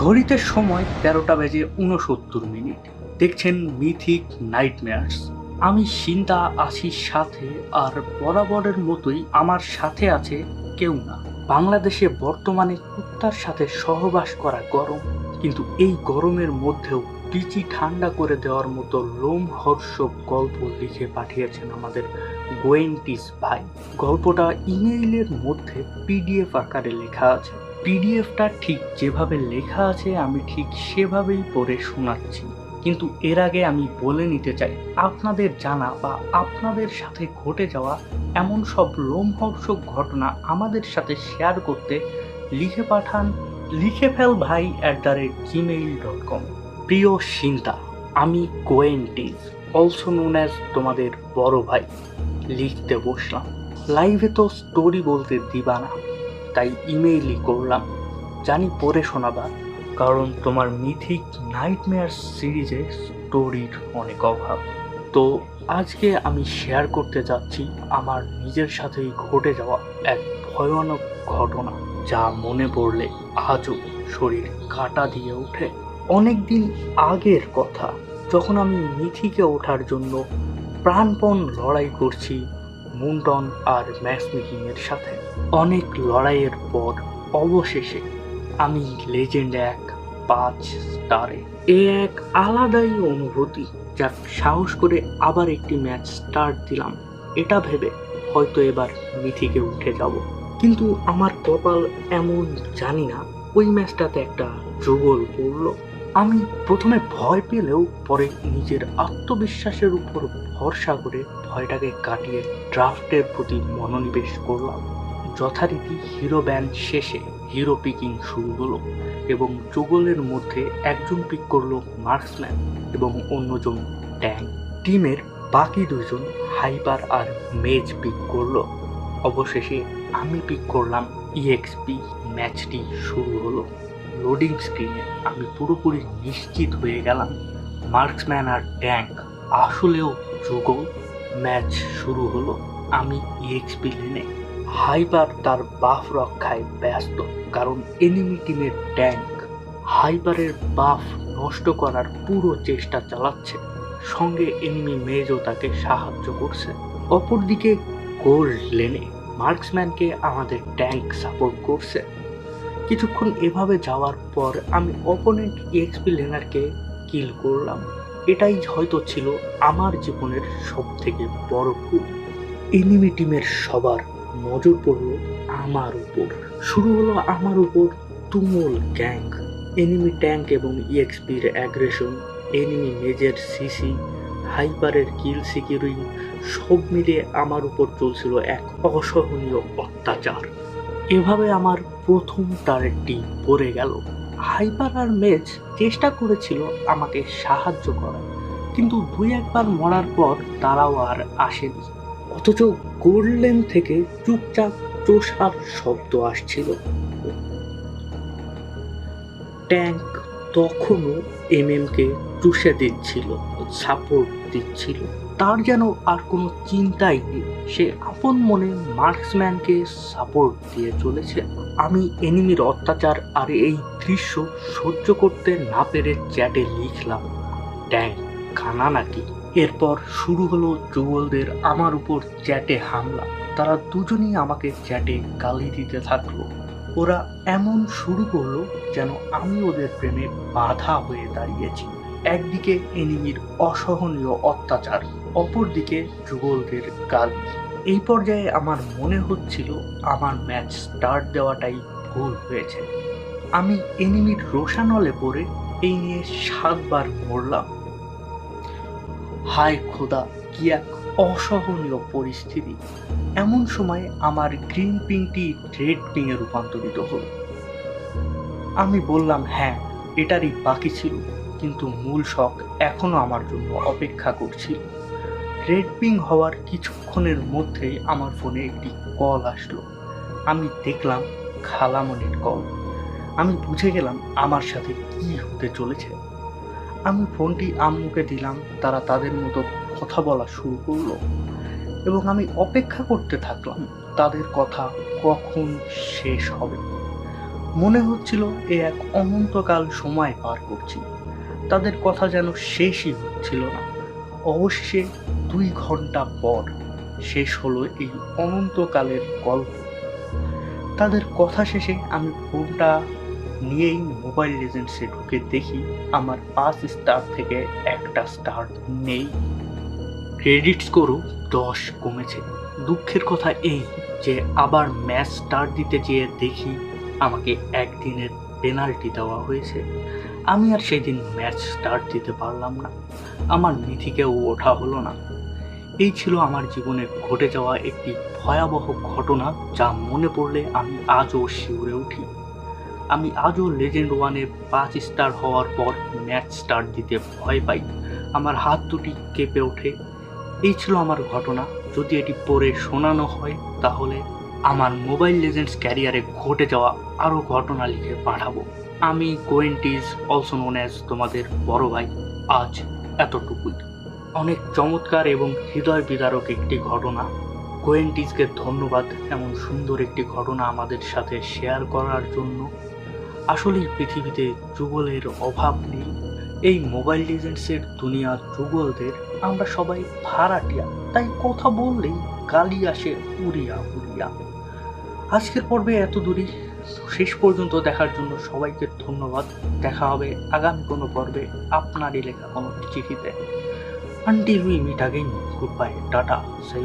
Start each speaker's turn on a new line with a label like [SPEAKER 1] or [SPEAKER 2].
[SPEAKER 1] ঘড়িতে সময় তেরোটা বেজে উনসত্তর মিনিট। দেখছেন মিথিক নাইটমেয়ার্স। আমি চিন্তা আছি সাথে, আর বরাবরের মতোই আমার সাথে আছে কেউ না। বাংলাদেশে বর্তমানে কুত্তার সাথে সহবাস করা গরম, কিন্তু এই গরমের মধ্যেও পিচি ঠান্ডা করে দেওয়ার মতো লোমহর্ষক গল্প লিখে পাঠিয়েছেন আমাদের গোয়েন্টিস ভাই। গল্পটা ইমেইলের মধ্যে পিডিএফ আকারে লেখা আছে। পিডিএফটা ঠিক যেভাবে লেখা আছে, আমি ঠিক সেভাবেই পড়ে শোনাচ্ছি। কিন্তু এর আগে আমি বলে নিতে চাই, আপনাদের জানা বা আপনাদের সাথে ঘটে যাওয়া এমন সব লোমহর্ষক ঘটনা আমাদের সাথে শেয়ার করতে লিখে পাঠান লিখে ফেল ভাই at the rate Gmail dot com প্রিয় চিন্তা আমি কোয়েন্টিজ অলসো নোন অ্যাজ তোমাদের বড় ভাই। লিখতে বসলাম। লাইভে তো স্টোরি বলতে দিবা না। তাই ইমেইলই করলাম। জানি পড়ে শোনাবা, কারণ তোমার মিথিক নাইটমেয়ার সিরিজে স্টোরির অনেক অভাব। তো আজকে আমি শেয়ার করতে যাচ্ছি আমার নিজের সাথেই ঘটে যাওয়া এক ভয়ানক ঘটনা, যা মনে পড়লে আজও শরীর কাটা দিয়ে ওঠে। অনেক দিন আগের কথা, যখন আমি মিথিকে ওঠার জন্য প্রাণপণ লড়াই করছি মুন্টন আর ম্যাচ মেকিংয়ের সাথে। অনেক লড়াইয়ের পর অবশেষে আমি লেজেন্ড এক পাঁচ স্টারে এ। এক আলাদাই অনুভূতি যাক সাহস করে আবার একটি ম্যাচ স্টার্ট দিলাম। এটা ভেবে হয়তো এবার মিথিকে উঠে যাব। কিন্তু আমার কপাল এমন জানি না, ওই ম্যাচটাতে একটা যুগল পড়ল। আমি প্রথমে ভয় পেলেও পরে নিজের আত্মবিশ্বাসের উপর ভরসা করে ভয়টাকে কাটিয়ে ড্রাফটের প্রতি মনোনিবেশ করলাম। যথারীতি হিরো ব্যান্ড শেষে হিরো পিকিং শুরু হলো এবং যুগলের মধ্যে একজন পিক করল মার্কসম্যান এবং অন্যজন ট্যাঙ্ক টিমের বাকি দুজন হাইপার আর মেজ পিক করল। অবশেষে আমি পিক করলাম ইএক্সপি ম্যাচটি শুরু হলো। লোডিং স্ক্রিনে আমি পুরোপুরি নিশ্চিত হয়ে গেলাম মার্কসম্যান আর ট্যাঙ্ক আসলেও যুগল ম্যাচ শুরু হলো। আমি ইএক্সপি লেনে হাইপার তার বাফ রক্ষায় ব্যস্ত, কারণ এনিমি টিমের ট্যাঙ্ক হাইপারের বাফ নষ্ট করার পুরো চেষ্টা চালাচ্ছে। সঙ্গে এনিমি মেজও তাকে সাহায্য করছে। অপরদিকে গোল্ড লেনে মার্কসম্যানকে আমাদের ট্যাঙ্ক সাপোর্ট করছে। কিছুক্ষণ এভাবে যাওয়ার পর আমি অপোনেন্ট এক্সপি লেনারকে কিল করলাম। এটাই হয়তো ছিল আমার জীবনের সব থেকে বড় ভুল। এনিমি টিমের সবার নজর পড়ল আমার উপর। শুরু হলো আমার উপর তুমুল গ্যাং এনিমি ট্যাঙ্ক এবং ইএক্সপির অ্যাগ্রেশন এনিমি মেজের সিসি হাইপারের কিল সিকিউরিং সব মিলিয়ে আমার উপর চলছিল এক অসহনীয় অত্যাচার। এভাবে আমার প্রথম টার্গেটটি পড়ে গেল। হাইপার আর মেজ চেষ্টা করেছিল আমাকে সাহায্য করার, কিন্তু দুই একবার মরার পর তারাও আর আসেনি। অথচ গোল্ডেন থেকে চুপচাপ চোষার শব্দ আসছিল। ট্যাঙ্ক তখনও এমএমকে চুষে দিচ্ছিল সাপোর্ট দিচ্ছিল। তার যেন আর কোনো চিন্তাই নেই। সে আপন মনে মার্কসম্যানকে সাপোর্ট দিয়ে চলেছে। আমি এনিমির অত্যাচার আর এই দৃশ্য সহ্য করতে না পেরে চ্যাটে লিখলাম ট্যাঙ্ক খানা নাকি? এরপর শুরু হলো যুগলদের আমার উপর চ্যাটে হামলা। তারা দুজনেই আমাকে চ্যাটে গালি দিতে থাকল। ওরা এমন শুরু করল যেন আমি ওদের প্রেমে বাধা হয়ে দাঁড়িয়েছি। একদিকে এনিমির অসহনীয় অত্যাচার, অপরদিকে যুগলদের গালি। এই পর্যায়ে আমার মনে হচ্ছিল আমার ম্যাচ স্টার্ট দেওয়াটাই ভুল হয়েছে। আমি এনিমির রোশানলে পড়ে এই নিয়ে সাতবার মরলাম। হায় খোদা, কি এক অসহনীয় পরিস্থিতি। এমন সময় আমার গ্রিন পিংটি রেড পিংয়ে রূপান্তরিত হলো। আমি বললাম হ্যাঁ এটারই বাকি ছিল, কিন্তু মূল শখ এখনও আমার জন্য অপেক্ষা করছিল। রেড পিং হওয়ার কিছুক্ষণের মধ্যেই আমার ফোনে একটি কল আসলো। আমি দেখলাম খালামনির কল। আমি বুঝে গেলাম আমার সাথে কি হতে চলেছে। আমি ফোনটি আম্মুকে দিলাম, তারা তাদের মতো কথা বলা শুরু করল। এবং আমি অপেক্ষা করতে থাকলাম, তাদের কথা কখন শেষ হবে। মনে হচ্ছিল এ এক অনন্তকাল সময় পার করছি। তাদের কথা যেন শেষই হচ্ছিল না। অবশেষে দুই ঘণ্টা পর শেষ হলো এই অনন্তকালের গল্প। তাদের কথা শেষে আমি ফোনটা নিয়েই মোবাইল লেজেন্ডসে ঢুকে দেখি আমার পাঁচ স্টার থেকে একটা স্টার নেই। ক্রেডিট স্কোরও দশ কমেছে। দুঃখের কথা এই যে আবার ম্যাচ স্টার্ট দিতে যেয়ে দেখি আমাকে একদিনের পেনাল্টি দেওয়া হয়েছে। আমি আর সেই দিন ম্যাচ স্টার্ট দিতে পারলাম না। আমার মিথিকেও ওঠা হলো না। এই ছিল আমার জীবনে ঘটে যাওয়া একটি ভয়াবহ ঘটনা যা মনে পড়লে আমি আজও শিউরে উঠি। আমি আজও লেজেন্ড ওয়ানে পাঁচ স্টার হওয়ার পর ম্যাচ স্টার্ট দিতে ভয় পাই। আমার হাত দুটি কেঁপে ওঠে। এই ছিল আমার ঘটনা। যদি এটি পড়ে শোনানো হয়, তাহলে আমার মোবাইল লেজেন্ডস ক্যারিয়ারে ঘটে যাওয়া আরও ঘটনা লিখে পাঠাবো। আমি কোয়েন্টিজ অলসো নোন অ্যাজ তোমাদের বড় ভাই, আজ এতটুকুই। অনেক চমৎকার এবং হৃদয় বিদারক একটি ঘটনা। কোয়েন্টিজকে ধন্যবাদ। এমন সুন্দর একটি ঘটনা আমাদের সাথে শেয়ার করার জন্য। আসলেই পৃথিবীতে যুগলের অভাব নেই। এই মোবাইল লিজেন্ডসের দুনিয়া যুগলদের আমরা সবাই ভাড়াটিয়া, তাই কথা বললেই গালি আসে উড়িয়া উড়িয়া। আজকের পর্বে এত দূরই শেষ পর্যন্ত দেখার জন্য সবাইকে ধন্যবাদ। দেখা হবে আগামী কোনো পর্বে আপনারই লেখা কোনো চিঠিতে। Until we meet good bye tata সেই